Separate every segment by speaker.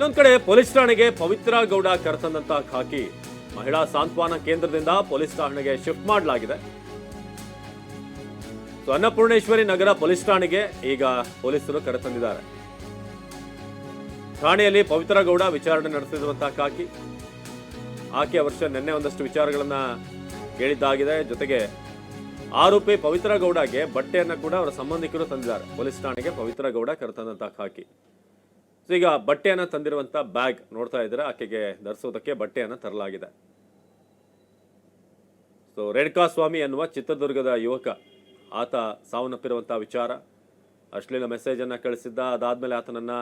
Speaker 1: ಇನ್ನೊಂದ್ ಕಡೆ ಪೊಲೀಸ್ ಠಾಣೆಗೆ ಪವಿತ್ರ ಗೌಡ ಕರೆತಂದಂತ ಖಾಕಿ. ಮಹಿಳಾ ಸಾಂತ್ವನ ಕೇಂದ್ರದಿಂದ ಪೊಲೀಸ್ ಠಾಣೆಗೆ ಶಿಫ್ಟ್ ಮಾಡಲಾಗಿದೆ. ಸೊ ಅನ್ನಪೂರ್ಣೇಶ್ವರಿ ನಗರ ಪೊಲೀಸ್ ಠಾಣೆಗೆ ಈಗ ಪೊಲೀಸರು ಕರೆತಂದಿದ್ದಾರೆ. ಠಾಣೆಯಲ್ಲಿ ಪವಿತ್ರ ಗೌಡ ವಿಚಾರಣೆ ನಡೆಸಿರುವಂತಹ ಖಾಕಿ. ಆಕೆ ವರ್ಷ ನಿನ್ನೆ ಒಂದಷ್ಟು ವಿಚಾರಗಳನ್ನ ಕೇಳಿದ್ದಾಗಿದೆ. ಜೊತೆಗೆ ಆರೋಪಿ ಪವಿತ್ರ ಗೌಡಗೆ ಬಟ್ಟೆಯನ್ನು ಕೂಡ ಅವರ ಸಂಬಂಧಿಕರು ತಂದಿದ್ದಾರೆ. ಪೊಲೀಸ್ ಠಾಣೆಗೆ ಪವಿತ್ರ ಗೌಡ ಕರೆತಂದಂತಹ ಖಾಕಿ. ಸೊ ಈಗ ಬಟ್ಟೆಯನ್ನು ತಂದಿರುವಂತ ಬ್ಯಾಗ್ ನೋಡ್ತಾ ಇದ್ರೆ ಆಕೆಗೆ ಧರಿಸೋದಕ್ಕೆ ಬಟ್ಟೆಯನ್ನು ತರಲಾಗಿದೆ. ಸೊ ರೇಣುಕಾ ಸ್ವಾಮಿ ಎನ್ನುವ ಚಿತ್ರದುರ್ಗದ ಯುವಕ, ಆತ ಸಾವನ್ನಪ್ಪಿರುವಂಥ ವಿಚಾರ. ಅಶ್ಲೀಲ ಮೆಸೇಜ್ ಅನ್ನ ಕಳಿಸಿದ್ದ, ಅದಾದ್ಮೇಲೆ ಆತನನ್ನ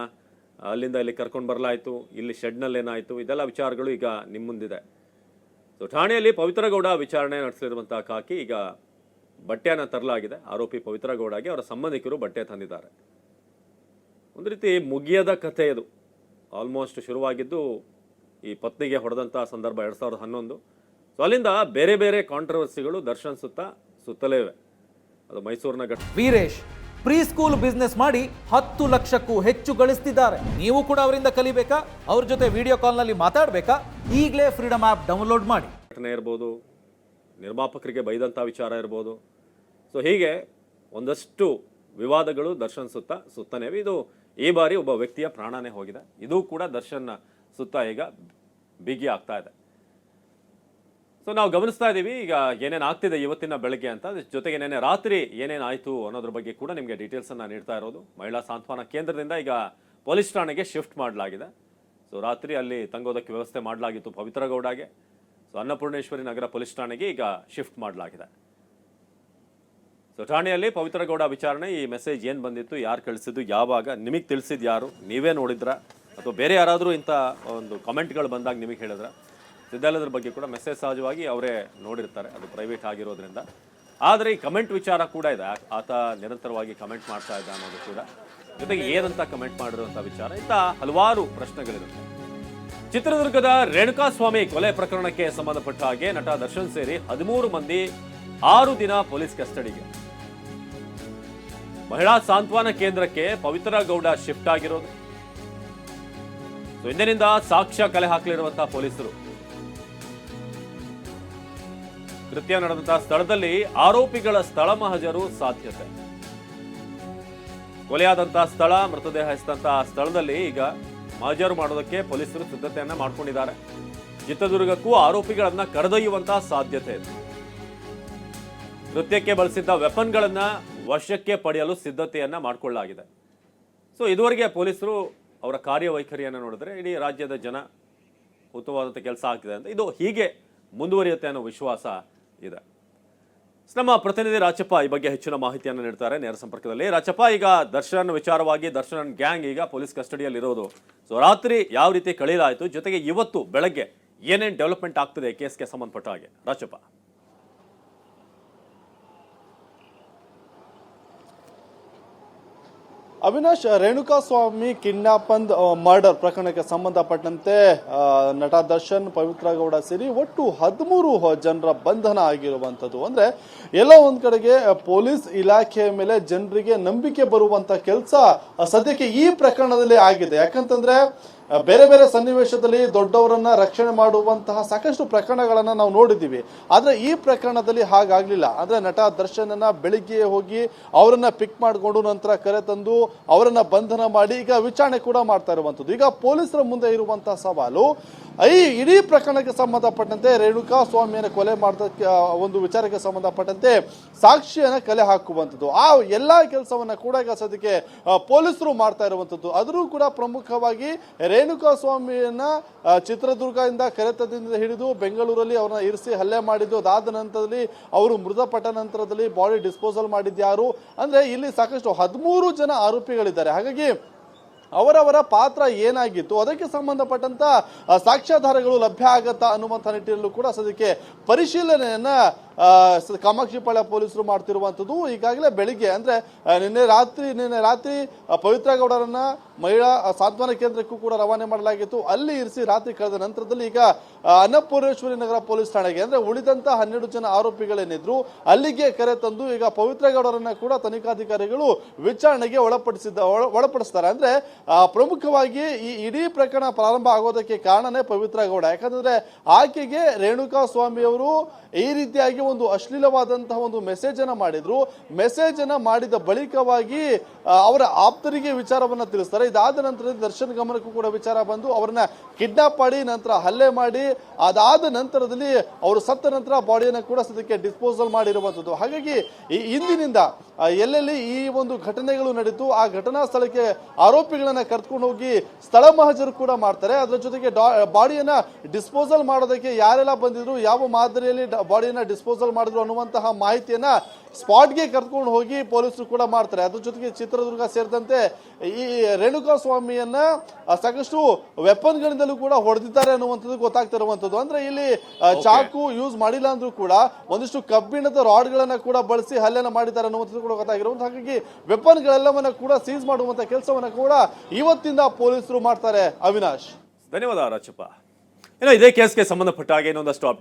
Speaker 1: ಅಲ್ಲಿಂದ ಇಲ್ಲಿ ಕರ್ಕೊಂಡು ಬರಲಾಯಿತು, ಇಲ್ಲಿ ಶೆಡ್ನಲ್ಲಿ ಏನಾಯಿತು ಇದೆಲ್ಲ ವಿಚಾರಗಳು ಈಗ ನಿಮ್ಮ ಮುಂದಿದೆ ಸೊ ಠಾಣೆಯಲ್ಲಿ ಪವಿತ್ರ ಗೌಡ ವಿಚಾರಣೆ ನಡೆಸಿರುವಂತಹ ಕಾಕಿ ಈಗ ಬಟ್ಟೆಯನ್ನು ತರಲಾಗಿದೆ. ಆರೋಪಿ ಪವಿತ್ರ ಗೌಡಗೆ ಅವರ ಸಂಬಂಧಿಕರು ಬಟ್ಟೆ ತಂದಿದ್ದಾರೆ. ಒಂದು ರೀತಿ ಮುಗಿಯದ ಕಥೆ ಇದು. ಆಲ್ಮೋಸ್ಟ್ ಶುರುವಾಗಿದ್ದು ಈ ಪತ್ನಿಗೆ ಹೊಡೆದಂಥ ಸಂದರ್ಭ ಎರಡು ಸಾವಿರದ ಹನ್ನೊಂದು. ಸೊ ಅಲ್ಲಿಂದ ಬೇರೆ ಬೇರೆ ಕಾಂಟ್ರವರ್ಸಿಗಳು ದರ್ಶನ್ ಸುತ್ತ ಸುತ್ತಲೇ ಇವೆ. ಅದು ಮೈಸೂರಿನ ಘಟ
Speaker 2: ವೀರೇಶ್ ಪ್ರೀ ಸ್ಕೂಲ್ ಬಿಸ್ನೆಸ್ ಮಾಡಿ ಹತ್ತು ಲಕ್ಷಕ್ಕೂ ಹೆಚ್ಚು ಗಳಿಸ್ತಿದ್ದಾರೆ. ನೀವು ಕೂಡ ಅವರಿಂದ ಕಲಿಬೇಕಾ? ಅವ್ರ ಜೊತೆ ವಿಡಿಯೋ ಕಾಲ್ನಲ್ಲಿ ಮಾತಾಡಬೇಕಾ? ಈಗಲೇ ಫ್ರೀಡಮ್ ಆ್ಯಪ್ ಡೌನ್ಲೋಡ್ ಮಾಡಿ.
Speaker 1: ಘಟನೆ ಇರ್ಬೋದು ನಿರ್ಮಾಪಕರಿಗೆ ಬೈದಂಥ ವಿಚಾರ ಇರ್ಬೋದು. ಸೊ ಹೀಗೆ ಒಂದಷ್ಟು ವಿವಾದಗಳು ದರ್ಶನ್ ಸುತ್ತ ಸುತ್ತನೇವೆ ಇದು ಈ ಬಾರಿ ಒಬ್ಬ ವ್ಯಕ್ತಿಯ ಪ್ರಾಣನೇ ಹೋಗಿದೆ. ಇದು ಕೂಡ ದರ್ಶನ್ ಸುತ್ತ ಈಗ ಬಿಗಿ ಆಗ್ತಾ ಇದೆ. ಸೊ ನಾವು ಗಮನಿಸ್ತಾ ಇದ್ದೀವಿ, ಈಗ ಏನೇನು ಆಗ್ತಿದೆ ಇವತ್ತಿನ ಬೆಳಗ್ಗೆ ಅಂತ. ಜೊತೆಗೆ ನಿನ್ನೆ ರಾತ್ರಿ ಏನೇನು ಆಯಿತು ಅನ್ನೋದ್ರ ಬಗ್ಗೆ ಕೂಡ ನಿಮಗೆ ಡೀಟೇಲ್ಸನ್ನು ನೀಡ್ತಾ ಇರೋದು. ಮಹಿಳಾ ಸಾಂತ್ವನ ಕೇಂದ್ರದಿಂದ ಈಗ ಪೊಲೀಸ್ ಠಾಣೆಗೆ ಶಿಫ್ಟ್ ಮಾಡಲಾಗಿದೆ. ಸೊ ರಾತ್ರಿ ಅಲ್ಲಿ ತಂಗೋದಕ್ಕೆ ವ್ಯವಸ್ಥೆ ಮಾಡಲಾಗಿತ್ತು ಪವಿತ್ರ ಗೌಡಗೆ. ಸೊ ಅನ್ನಪೂರ್ಣೇಶ್ವರಿ ನಗರ ಪೊಲೀಸ್ ಠಾಣೆಗೆ ಈಗ ಶಿಫ್ಟ್ ಮಾಡಲಾಗಿದೆ. ಸೊ ಠಾಣೆಯಲ್ಲಿ ಪವಿತ್ರಗೌಡ ವಿಚಾರಣೆ, ಈ ಮೆಸೇಜ್ ಏನು ಬಂದಿತ್ತು, ಯಾರು ಕಳಿಸಿದ್ದು, ಯಾವಾಗ, ನಿಮಗೆ ತಿಳಿಸಿದ್ದು ಯಾರು, ನೀವೇ ನೋಡಿದ್ರ? ಅಥವಾ ಬೇರೆ ಯಾರಾದರೂ ಇಂಥ ಒಂದು ಕಮೆಂಟ್ಗಳು ಬಂದಾಗ ನಿಮಗೆ ಹೇಳಿದ್ರ? ಇದೆಲ್ಲದ್ರ ಬಗ್ಗೆ ಕೂಡ ಮೆಸೇಜ್ ಸಹಜವಾಗಿ ಅವರೇ ನೋಡಿರ್ತಾರೆ, ಅದು ಪ್ರೈವೇಟ್ ಆಗಿರೋದ್ರಿಂದ. ಆದರೆ ಈ ಕಮೆಂಟ್ ವಿಚಾರ ಕೂಡ ಇದೆ. ಆತ ನಿರಂತರವಾಗಿ ಕಮೆಂಟ್ ಮಾಡ್ತಾ ಇದ್ದ ಅನ್ನೋದು ಕೂಡ. ಜೊತೆಗೆ ಏನಂತ ಕಮೆಂಟ್ ಮಾಡಿರುವಂಥ ವಿಚಾರ, ಇಂಥ ಹಲವಾರು ಪ್ರಶ್ನೆಗಳಿರುತ್ತೆ. ಚಿತ್ರದುರ್ಗದ ರೇಣುಕಾಸ್ವಾಮಿ ಕೊಲೆ ಪ್ರಕರಣಕ್ಕೆ ಸಂಬಂಧಪಟ್ಟ ಹಾಗೆ ನಟ ದರ್ಶನ್ ಸೇರಿ ಹದಿಮೂರು ಮಂದಿ ಆರು ದಿನ ಪೊಲೀಸ್ ಕಸ್ಟಡಿಗೆ. ಮಹಿಳಾ ಸಾಂತ್ವನ ಕೇಂದ್ರಕ್ಕೆ ಪವಿತ್ರ ಗೌಡ ಶಿಫ್ಟ್ ಆಗಿರೋದು. ಇಂದಿನಿಂದ ಸಾಕ್ಷ್ಯ ಕಲೆ ಹಾಕಲಿರುವಂತಹ ಪೊಲೀಸರು. ಕೃತ್ಯ ನಡೆದಂತಹ ಸ್ಥಳದಲ್ಲಿ ಆರೋಪಿಗಳ ಸ್ಥಳ ಮಹಜರು ಸಾಧ್ಯತೆ. ಕೊಲೆಯಾದಂತಹ ಸ್ಥಳ, ಮೃತದೇಹ ಸ್ಥಳದಲ್ಲಿ ಈಗ ಮಹಜರು ಮಾಡೋದಕ್ಕೆ ಪೊಲೀಸರು ಸಿದ್ಧತೆಯನ್ನ ಮಾಡ್ಕೊಂಡಿದ್ದಾರೆ. ಚಿತ್ರದುರ್ಗಕ್ಕೂ ಆರೋಪಿಗಳನ್ನ ಕರೆದೊಯ್ಯುವಂತಹ ಸಾಧ್ಯತೆ ಇದೆ. ಕೃತ್ಯಕ್ಕೆ ಬಳಸಿದ್ದ ವೆಪನ್ಗಳನ್ನ ವಶಕ್ಕೆ ಪಡೆಯಲು ಸಿದ್ಧತೆಯನ್ನು ಮಾಡಿಕೊಳ್ಳಲಾಗಿದೆ. ಸೊ ಇದುವರೆಗೆ ಪೊಲೀಸರು ಅವರ ಕಾರ್ಯವೈಖರಿಯನ್ನು ನೋಡಿದ್ರೆ ಇಡೀ ರಾಜ್ಯದ ಜನ ಉತ್ತಮವಾದಂಥ ಕೆಲಸ ಆಗ್ತಿದೆ ಅಂತ. ಇದು ಹೀಗೆ ಮುಂದುವರಿಯುತ್ತೆ ಅನ್ನೋ ವಿಶ್ವಾಸ ಇದೆ. ನಮ್ಮ ಪ್ರತಿನಿಧಿ ರಾಚಪ್ಪ ಈ ಬಗ್ಗೆ ಹೆಚ್ಚಿನ ಮಾಹಿತಿಯನ್ನು ನೀಡ್ತಾರೆ. ನೇರ ಸಂಪರ್ಕದಲ್ಲಿ ರಾಚಪ್ಪ ಈಗ ದರ್ಶನ್ ವಿಚಾರವಾಗಿ ದರ್ಶನ್ ಗ್ಯಾಂಗ್ ಈಗ ಪೊಲೀಸ್ ಕಸ್ಟಡಿಯಲ್ಲಿ ಇರೋದು. ಸೊ ರಾತ್ರಿ ಯಾವ ರೀತಿ ಕಳೀಲಾಯಿತು? ಜೊತೆಗೆ ಇವತ್ತು ಬೆಳಗ್ಗೆ ಏನೇನು ಡೆವಲಪ್ಮೆಂಟ್ ಆಗ್ತಿದೆ ಕೇಸ್ಗೆ ಸಂಬಂಧಪಟ್ಟ ಹಾಗೆ? Rachappa
Speaker 3: Avinash Renukaswamy kidnap and murder ಪ್ರಕರಣಕ್ಕೆ ಸಂಬಂಧಪಟ್ಟಂತೆ ನಟ ದರ್ಶನ್, ಪವಿತ್ರ ಗೌಡ ಸೇರಿ ಒಟ್ಟು ಹದಿಮೂರು ಜನರ ಬಂಧನ ಆಗಿರುವಂಥದ್ದು. ಅಂದ್ರೆ ಎಲ್ಲ ಒಂದು ಕಡೆಗೆ ಪೊಲೀಸ್ ಇಲಾಖೆಯ ಮೇಲೆ ಜನರಿಗೆ ನಂಬಿಕೆ ಬರುವಂತ ಕೆಲಸ ಸದ್ಯಕ್ಕೆ ಈ ಪ್ರಕರಣದಲ್ಲಿ ಆಗಿದೆ. ಯಾಕಂತಂದ್ರೆ ಬೇರೆ ಬೇರೆ ಸನ್ನಿವೇಶದಲ್ಲಿ ದೊಡ್ಡವರನ್ನ ರಕ್ಷಣೆ ಮಾಡುವಂತಹ ಸಾಕಷ್ಟು ಪ್ರಕರಣಗಳನ್ನ ನಾವು ನೋಡಿದ್ದೀವಿ. ಆದ್ರೆ ಈ ಪ್ರಕರಣದಲ್ಲಿ ಹಾಗಾಗ್ಲಿಲ್ಲ. ಅಂದ್ರೆ ನಟ ದರ್ಶನನ್ನ ಬೆಳಿಗ್ಗೆ ಹೋಗಿ ಅವರನ್ನ ಪಿಕ್ ಮಾಡಿಕೊಂಡು ನಂತರ ಕರೆ ತಂದು ಅವರನ್ನ ಬಂಧನ ಮಾಡಿ ಈಗ ವಿಚಾರಣೆ ಕೂಡ ಮಾಡ್ತಾ ಇರುವಂತದ್ದು ಈಗ ಪೊಲೀಸರ ಮುಂದೆ ಇರುವಂತಹ ಸವಾಲು, ಈ ಇಡೀ ಪ್ರಕರಣಕ್ಕೆ ಸಂಬಂಧಪಟ್ಟಂತೆ ರೇಣುಕಾ ಸ್ವಾಮಿಯನ್ನು ಕೊಲೆ ಮಾಡೋದಕ್ಕೆ ಒಂದು ವಿಚಾರಕ್ಕೆ ಸಂಬಂಧಪಟ್ಟಂತೆ ಸಾಕ್ಷಿಯನ್ನ ಕಲೆ ಹಾಕುವಂಥದ್ದು. ಆ ಎಲ್ಲಾ ಕೆಲಸವನ್ನ ಕೂಡ ಈಗ ಸದ್ಯಕ್ಕೆ ಪೊಲೀಸರು ಮಾಡ್ತಾ ಇರುವಂಥದ್ದು. ಅದರೂ ಕೂಡ ಪ್ರಮುಖವಾಗಿ ರೇಣುಕಾ ಸ್ವಾಮಿಯನ್ನ ಚಿತ್ರದುರ್ಗದಿಂದ ಕರೆತದಿಂದ ಹಿಡಿದು ಬೆಂಗಳೂರಲ್ಲಿ ಅವರನ್ನ ಇರಿಸಿ ಹಲ್ಲೆ ಮಾಡಿದ್ದು, ಅದಾದ ನಂತರದಲ್ಲಿ ಅವರು ಮೃತಪಟ್ಟ ನಂತರದಲ್ಲಿ ಬಾಡಿ ಡಿಸ್ಪೋಸಲ್ ಮಾಡಿದ್ಯಾರು ಅಂದ್ರೆ ಇಲ್ಲಿ ಸಾಕಷ್ಟು ಹದಿಮೂರು ಜನ ಆರೋಪಿಗಳಿದ್ದಾರೆ. ಹಾಗಾಗಿ ಅವರವರ ಪಾತ್ರ ಏನಾಗಿತ್ತು? ಅದಕ್ಕೆ ಸಂಬಂಧಪಟ್ಟಂತ ಸಾಕ್ಷ್ಯಾಧಾರಗಳು ಲಭ್ಯ ಆಗತ್ತಾ ಅನ್ನುವಂತ ನಿಟ್ಟಿನಲ್ಲೂ ಕೂಡ ಸದ್ಯಕ್ಕೆ ಪರಿಶೀಲನೆಯನ್ನ ಕಾಮಾಕ್ಷಿಪಾಳ್ಯ ಪೊಲೀಸರು ಮಾಡ್ತಿರುವಂಥದ್ದು. ಈಗಾಗಲೇ ಬೆಳಿಗ್ಗೆ, ಅಂದ್ರೆ ನಿನ್ನೆ ರಾತ್ರಿ ನಿನ್ನೆ ರಾತ್ರಿ ಪವಿತ್ರ ಗೌಡರನ್ನ ಮಹಿಳಾ ಸಾಂತ್ವನ ಕೇಂದ್ರಕ್ಕೂ ಕೂಡ ರವಾನೆ ಮಾಡಲಾಗಿತ್ತು. ಅಲ್ಲಿ ಇರಿಸಿ ರಾತ್ರಿ ಕಳೆದ ನಂತರದಲ್ಲಿ ಈಗ ಅನ್ನಪೂರ್ಣೇಶ್ವರಿ ನಗರ ಪೊಲೀಸ್ ಠಾಣೆಗೆ, ಅಂದ್ರೆ ಉಳಿದಂತ ಹನ್ನೆರಡು ಜನ ಆರೋಪಿಗಳೇನಿದ್ರು, ಅಲ್ಲಿಗೆ ಕರೆ ತಂದು ಈಗ ಪವಿತ್ರ ಗೌಡರನ್ನ ಕೂಡ ತನಿಖಾಧಿಕಾರಿಗಳು ವಿಚಾರಣೆಗೆ ಒಳಪಡಿಸಿದ್ದ, ಒಳ- ಒಳಪಡಿಸ್ತಾರೆ. ಅಂದ್ರೆ ಪ್ರಮುಖವಾಗಿ ಈ ಇಡೀ ಪ್ರಕರಣ ಪ್ರಾರಂಭ ಆಗೋದಕ್ಕೆ ಕಾರಣನೇ ಪವಿತ್ರ ಗೌಡ ಯಾಕಂದ್ರೆ, ಆಕೆಗೆ ರೇಣುಕಾ ಸ್ವಾಮಿಯವರು ಈ ರೀತಿಯಾಗಿ ಒಂದು ಅಶ್ಲೀಲವಾದಂತಹ ಒಂದು ಮೆಸೇಜ್ ಅನ್ನ ಮಾಡಿದ್ರು. ಮೆಸೇಜ್ ಅನ್ನ ಮಾಡಿದ ಬಳಿಕವಾಗಿ ಅವರ ಆಪ್ತರಿಗೆ ವಿಚಾರವನ್ನ ತಿಳಿಸ್ತಾರೆ. ಇದಾದ ನಂತರ ದರ್ಶನ್ ಗಮನಕ್ಕೂ ಕೂಡ ವಿಚಾರ ಬಂದು ಅವರನ್ನ ಕಿಡ್ನಾಪ್ ಮಾಡಿ, ನಂತರ ಹಲ್ಲೆ ಮಾಡಿ, ಅದಾದ ನಂತರದಲ್ಲಿ ಅವರು ಸತ್ತ ನಂತರ ಬಾಡಿಯನ್ನು ಕೂಡ ಸದ್ಯಕ್ಕೆ ಡಿಸ್ಪೋಸಲ್ ಮಾಡಿರುವಂಥದ್ದು ಹಾಗಾಗಿ ಈ ಇಂದಿನಿಂದ ಎಲ್ಲೆಲ್ಲಿ ಈ ಒಂದು ಘಟನೆಗಳು ನಡೀತು, ಆ ಘಟನಾ ಸ್ಥಳಕ್ಕೆ ಆರೋಪಿಗಳನ್ನ ಕರ್ಕೊಂಡು ಹೋಗಿ ಸ್ಥಳ ಮಹಜರು ಕೂಡ ಮಾಡ್ತಾರೆ. ಅದರ ಜೊತೆಗೆ ಬಾಡಿಯನ್ನ ಡಿಸ್ಪೋಸಲ್ ಮಾಡೋದಕ್ಕೆ ಯಾರೆಲ್ಲ ಬಂದಿದ್ರು, ಯಾವ ಮಾದರಿಯಲ್ಲಿ ಬಾಡಿಯನ್ನ ಡಿಸ್ಪೋಸಲ್ ಮಾಡಿದ್ರು ಅನ್ನುವಂತಹ ಮಾಹಿತಿಯನ್ನ ಸ್ಪಾಟ್ಗೆ ಕರೆದುಕೊಂಡು ಹೋಗಿ ಪೊಲೀಸರು ಕೂಡ ಮಾಡ್ತಾರೆ. ಅದ್ರ ಜೊತೆಗೆ ಚಿತ್ರದುರ್ಗ ಸೇರಿದಂತೆ ಈ ರೇಣುಕಾ ಸ್ವಾಮಿಯನ್ನ ಸಾಕಷ್ಟು ಸಾಕಷ್ಟು ವೆಪನ್ಗಳಿಂದಲೂ ಕೂಡ ಹೊಡೆದಿದ್ದಾರೆ ಅನ್ನುವಂಥದ್ದು ಗೊತ್ತಾಗ್ತಿರುವಂಥದ್ದು ಅಂದ್ರೆ ಇಲ್ಲಿ ಚಾಕು ಯೂಸ್ ಮಾಡಿಲ್ಲ ಅಂದ್ರೂ ಕೂಡ ಒಂದಿಷ್ಟು ಕಬ್ಬಿಣದ ರಾಡ್ಗಳನ್ನ ಕೂಡ ಬಳಸಿ ಹಲ್ಲೆನ ಮಾಡಿದ್ದಾರೆ ಅನ್ನುವಂಥದ್ದು ಕೂಡ ಗೊತ್ತಾಗಿರುವಂತ ಹಾಗಾಗಿ ವೆಪನ್ಗಳೆಲ್ಲವನ್ನ ಕೂಡ ಸೀಸ್ ಮಾಡುವಂತ ಕೆಲಸವನ್ನ ಕೂಡ ಇವತ್ತಿಂದ ಪೊಲೀಸರು ಮಾಡ್ತಾರೆ ಅವಿನಾಶ್.
Speaker 1: ಧನ್ಯವಾದ ರಾಜಪ್ಪ. ಏನೋ ಇದೇ ಕೇಸ್ಗೆ ಸಂಬಂಧಪಟ್ಟ ಹಾಗೆ ಇನ್ನೊಂದಷ್ಟು ಅಪ್ಡೇಟ್